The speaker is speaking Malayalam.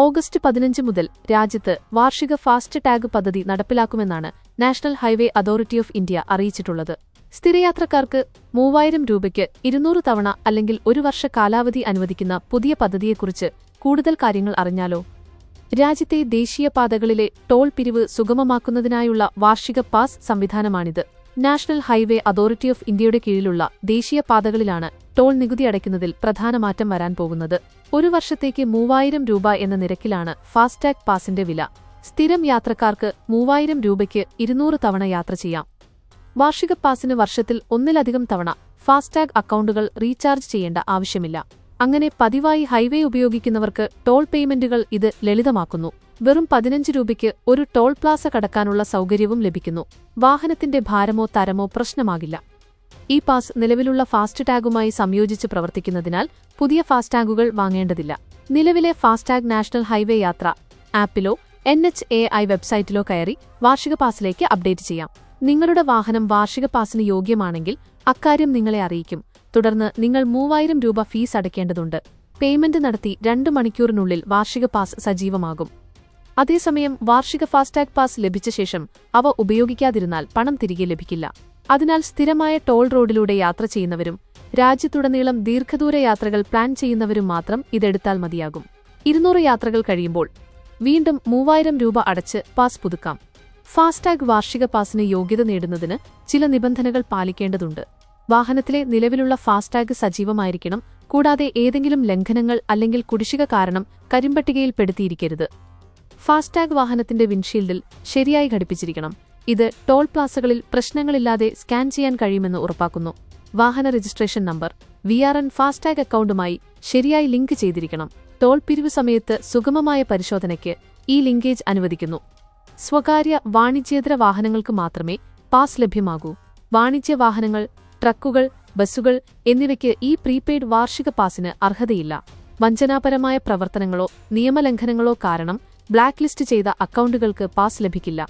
ഓഗസ്റ്റ് പതിനഞ്ച് മുതൽ രാജ്യത്ത് വാർഷിക ഫാസ്റ്റ് ടാഗ് പദ്ധതി നടപ്പിലാക്കുമെന്നാണ് national highway authority of India അറിയിച്ചിട്ടുള്ളത്. സ്ഥിരയാത്രക്കാർക്ക് മൂവായിരം രൂപയ്ക്ക് ഇരുന്നൂറ് തവണ അല്ലെങ്കിൽ ഒരു വർഷ കാലാവധി അനുവദിക്കുന്ന പുതിയ പദ്ധതിയെക്കുറിച്ച് കൂടുതൽ കാര്യങ്ങൾ അറിഞ്ഞാലോ? രാജ്യത്തെ ദേശീയപാതകളിലെ ടോൾ പിരിവ് സുഗമമാക്കുന്നതിനായുള്ള വാർഷിക പാസ് സംവിധാനമാണിത്. നാഷണൽ ഹൈവേ അതോറിറ്റി ഓഫ് ഇന്ത്യയുടെ കീഴിലുള്ള ദേശീയപാതകളിലാണ് ടോൾ നികുതി അടയ്ക്കുന്നതിൽ പ്രധാന മാറ്റം വരാൻ പോകുന്നത്. ഒരു വർഷത്തേക്ക് മൂവായിരം രൂപ എന്ന നിരക്കിലാണ് ഫാസ്ടാഗ് പാസിന്റെ വില. സ്ഥിരം യാത്രക്കാർക്ക് മൂവായിരം രൂപയ്ക്ക് ഇരുന്നൂറ് തവണ യാത്ര ചെയ്യാം. വാർഷിക പാസിന് വർഷത്തിൽ ഒന്നിലധികം തവണ ഫാസ്ടാഗ് അക്കൗണ്ടുകൾ റീചാർജ് ചെയ്യേണ്ട ആവശ്യമില്ല. അങ്ങനെ പതിവായി ഹൈവേ ഉപയോഗിക്കുന്നവർക്ക് ടോൾ പേയ്മെന്റുകൾ ഇത് ലളിതമാക്കുന്നു. വെറും പതിനഞ്ച് രൂപയ്ക്ക് ഒരു ടോൾ പ്ലാസ കടക്കാനുള്ള സൗകര്യവും ലഭിക്കുന്നു. വാഹനത്തിന്റെ ഭാരമോ തരമോ പ്രശ്നമാകില്ല. ഈ പാസ് നിലവിലുള്ള ഫാസ്റ്റ് ടാഗുമായി സംയോജിച്ച് പ്രവർത്തിക്കുന്നതിനാൽ പുതിയ ഫാസ്ടാഗുകൾ വാങ്ങേണ്ടതില്ല. നിലവിലെ ഫാസ്ടാഗ് നാഷണൽ ഹൈവേ യാത്ര ആപ്പിലോ എൻ എച്ച് എ ഐ വെബ്സൈറ്റിലോ കയറി വാർഷിക പാസിലേക്ക് അപ്ഡേറ്റ് ചെയ്യാം. നിങ്ങളുടെ വാഹനം വാർഷിക പാസിന് യോഗ്യമാണെങ്കിൽ അക്കാര്യം നിങ്ങളെ അറിയിക്കും. തുടർന്ന് നിങ്ങൾ മൂവായിരം രൂപ ഫീസ് അടയ്ക്കേണ്ടതുണ്ട്. പേയ്മെന്റ് നടത്തി രണ്ട് മണിക്കൂറിനുള്ളിൽ വാർഷിക പാസ് സജീവമാകും. അതേസമയം വാർഷിക ഫാസ്ടാഗ് പാസ് ലഭിച്ച ശേഷം അവ ഉപയോഗിക്കാതിരുന്നാൽ പണം തിരികെ ലഭിക്കില്ല. അതിനാൽ സ്ഥിരമായ ടോൾ റോഡിലൂടെ യാത്ര ചെയ്യുന്നവരും രാജ്യത്തുടനീളം ദീർഘദൂര യാത്രകൾ പ്ലാൻ ചെയ്യുന്നവരും മാത്രം ഇതെടുത്താൽ മതിയാകും. ഇരുന്നൂറ് യാത്രകൾ കഴിയുമ്പോൾ വീണ്ടും മൂവായിരം രൂപ അടച്ച് പാസ് പുതുക്കാം. ഫാസ്ടാഗ് വാർഷിക പാസിന് യോഗ്യത നേടുന്നതിന് ചില നിബന്ധനകൾ പാലിക്കേണ്ടതുണ്ട്. വാഹനത്തിലെ നിലവിലുള്ള ഫാസ്ടാഗ് സജീവമായിരിക്കണം കൂടാതെ ഏതെങ്കിലും ലംഘനങ്ങൾ അല്ലെങ്കിൽ കുടിശ്ശിക കാരണം കരിമ്പട്ടികയിൽ കരിമ്പട്ടികയിൽപ്പെടുത്തിയിരിക്കരുത് ഫാസ്ടാഗ് വാഹനത്തിന്റെ വിൻഷീൽഡിൽ ശരിയായി ഘടിപ്പിച്ചിരിക്കണം. ഇത് ടോൾ പ്ലാസകളിൽ പ്രശ്നങ്ങളില്ലാതെ സ്കാൻ ചെയ്യാൻ കഴിയുമെന്ന് ഉറപ്പാക്കുന്നു. വാഹന registration number V R N FASTag അക്കൗണ്ടുമായി ശരിയായി ലിങ്ക് ചെയ്തിരിക്കണം. ടോൾ പിരിവ് സമയത്ത് സുഗമമായ പരിശോധനയ്ക്ക് ഈ ലിങ്കേജ് അനുവദിക്കുന്നു. സ്വകാര്യ വാണിജ്യേതര വാഹനങ്ങൾക്ക് മാത്രമേ പാസ് ലഭ്യമാകൂ. വാണിജ്യ വാഹനങ്ങൾ ട്രക്കുകൾ ബസ്സുകൾ എന്നിവയ്ക്ക് ഈ പ്രീപെയ്ഡ് വാർഷിക പാസിന് അർഹതയില്ല. വഞ്ചനാപരമായ പ്രവർത്തനങ്ങളോ നിയമലംഘനങ്ങളോ കാരണം ബ്ലാക്ക് ലിസ്റ്റ് ചെയ്ത അക്കൗണ്ടുകൾക്ക് പാസ് ലഭിക്കില്ല.